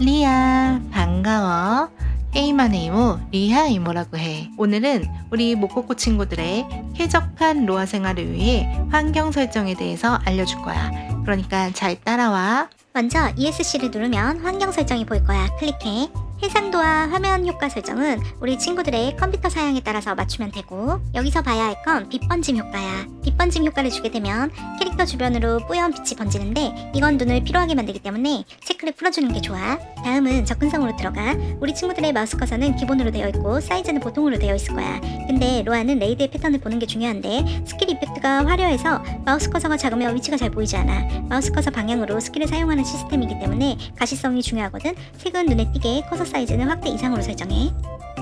리아, 반가워. 게임하는 이모, 리아 이모라고 해. 오늘은 우리 모코코 친구들의 쾌적한 로아 생활을 위해 환경 설정에 대해서 알려줄 거야. 그러니까 잘 따라와. 먼저 ESC를 누르면 환경 설정이 보일 거야. 클릭해. 해상도와 화면 효과 설정은 우리 친구들의 컴퓨터 사양에 따라서 맞추면 되고 여기서 봐야 할 건 빛 번짐 효과야. 빛 번짐 효과를 주게 되면 캐릭터 주변으로 뿌연 빛이 번지는데 이건 눈을 피로하게 만들기 때문에 체크를 풀어주는 게 좋아. 다음은 접근성으로 들어가. 우리 친구들의 마우스 커서는 기본으로 되어 있고 사이즈는 보통으로 되어 있을 거야. 근데 로아는 레이드의 패턴을 보는 게 중요한데 스킬 이펙트가 화려해서 마우스 커서가 작으면 위치가 잘 보이지 않아. 마우스 커서 방향으로 스킬을 사용하는 시스템이기 때문에 가시성이 중요하거든. 색은 눈에 띄게 커서 사이즈는 확대 이상으로 설정해.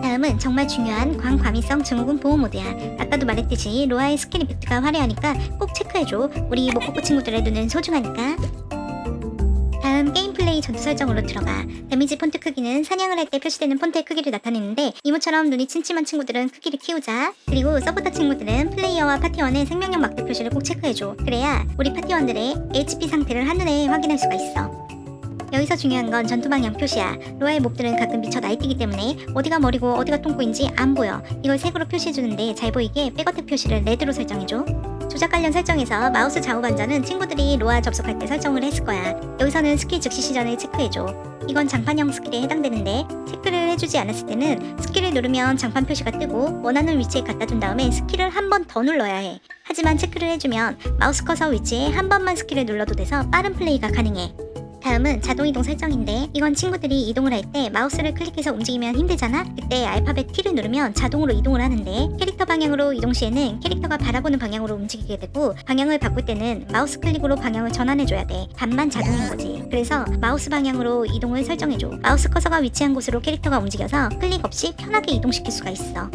다음은 정말 중요한 광과미성 증후군 보호 모드야. 아까도 말했듯이 로아의 스킬 이펙트가 화려하니까 꼭 체크해줘. 우리 모코코 친구들의 눈은 소중하니까. 다음 게임 플레이 전투 설정으로 들어가. 데미지 폰트 크기는 사냥을 할 때 표시되는 폰트의 크기를 나타내는데 이모처럼 눈이 침침한 친구들은 크기를 키우자. 그리고 서포터 친구들은 플레이어와 파티원의 생명력 막대 표시를 꼭 체크해줘. 그래야 우리 파티원들의 HP 상태를 한눈에 확인할 수가 있어. 여기서 중요한 건 전투 방향 표시야. 로아의 몹들은 가끔 미쳐 날뛰기 때문에 어디가 머리고 어디가 똥꼬인지 안 보여. 이걸 색으로 표시해주는데 잘 보이게 백어택 표시를 레드로 설정해줘. 조작 관련 설정에서 마우스 좌우 반전은 친구들이 로아 접속할 때 설정을 했을 거야. 여기서는 스킬 즉시 시전을 체크해줘. 이건 장판형 스킬에 해당되는데 체크를 해주지 않았을 때는 스킬을 누르면 장판 표시가 뜨고 원하는 위치에 갖다 둔 다음에 스킬을 한 번 더 눌러야 해. 하지만 체크를 해주면 마우스 커서 위치에 한 번만 스킬을 눌러도 돼서 빠른 플레이가 가능해. 다음은 자동 이동 설정인데 이건 친구들이 이동을 할 때 마우스를 클릭해서 움직이면 힘들잖아? 그때 알파벳 T를 누르면 자동으로 이동을 하는데 캐릭터 방향으로 이동 시에는 캐릭터가 바라보는 방향으로 움직이게 되고 방향을 바꿀 때는 마우스 클릭으로 방향을 전환해줘야 돼. 반만 자동인 거지. 그래서 마우스 방향으로 이동을 설정해줘. 마우스 커서가 위치한 곳으로 캐릭터가 움직여서 클릭 없이 편하게 이동시킬 수가 있어.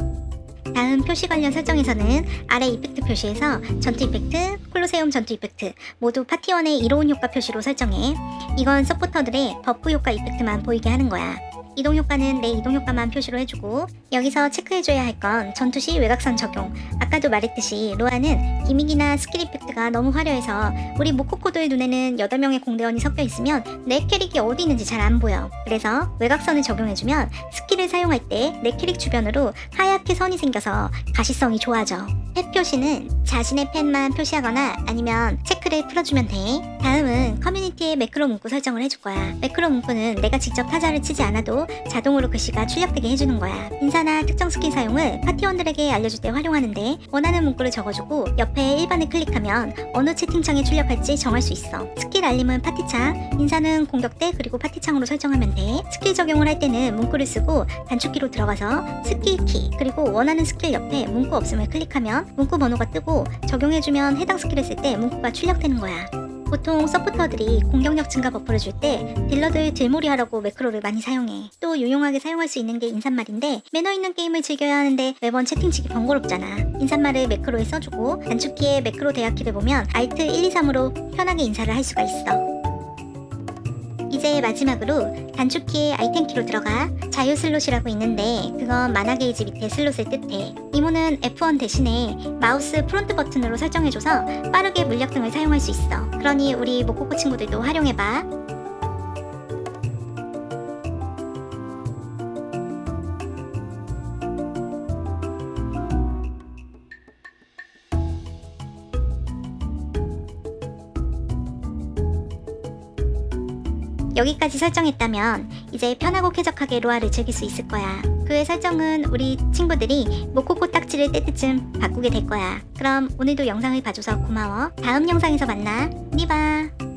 다음 표시 관련 설정에서는 아래 이펙트 표시에서 전투 이펙트, 콜로세움 전투 이펙트 모두 파티원의 이로운 효과 표시로 설정해. 이건 서포터들의 버프 효과 이펙트만 보이게 하는 거야. 이동 효과는 내 이동 효과만 표시로 해주고 여기서 체크해줘야 할 건 전투 시 외곽선 적용. 아까도 말했듯이 로아는 기믹이나 스킬 이펙트가 너무 화려해서 우리 모코코도의 눈에는 8명의 공대원이 섞여 있으면 내 캐릭이 어디 있는지 잘 안 보여. 그래서 외곽선을 적용해주면 스킬을 사용할 때 내 캐릭 주변으로 하얗게 선이 생겨서 가시성이 좋아져. 펫 표시는 자신의 펫만 표시하거나 아니면 체크 를 풀어주면 돼. 다음은 커뮤니티에 매크로 문구 설정을 해줄 거야. 매크로 문구는 내가 직접 타자를 치지 않아도 자동으로 글씨가 출력되게 해주는 거야. 인사나 특정 스킬 사용을 파티원들에게 알려줄 때 활용하는데 원하는 문구를 적어주고 옆에 일반을 클릭하면 어느 채팅창에 출력할지 정할 수 있어. 스킬 알림은 파티창, 인사는 공격대 그리고 파티창으로 설정하면 돼. 스킬 적용을 할 때는 문구를 쓰고 단축키로 들어가서 스킬 키 그리고 원하는 스킬 옆에 문구 없음을 클릭하면 문구 번호가 뜨고 적용해주면 해당 스킬을 쓸 때 문구가 출력되는 거야. 보통 서포터들이 공격력 증가 버프를 줄 때 딜러들 딜몰이 하라고 매크로를 많이 사용해. 또 유용하게 사용할 수 있는 게 인사말인데 매너 있는 게임을 즐겨야 하는데 매번 채팅치기 번거롭잖아. 인사말을 매크로에 써주고 단축키에 매크로 대화키를 보면 Alt 1, 2, 3으로 편하게 인사를 할 수가 있어. 이제 마지막으로 단축키의 아이템키로 들어가 자유 슬롯이라고 있는데 그건 만화 게이지 밑에 슬롯을 뜻해. 이모는 F1 대신에 마우스 프론트 버튼으로 설정해줘서 빠르게 물력 등을 사용할 수 있어. 그러니 우리 모코코 친구들도 활용해봐 여기까지 설정했다면 이제 편하고 쾌적하게 로아를 즐길 수 있을 거야. 그의 설정은 우리 친구들이 모코코 딱지를 뗄 때쯤 바꾸게 될 거야. 그럼 오늘도 영상을 봐줘서 고마워. 다음 영상에서 만나. 니바.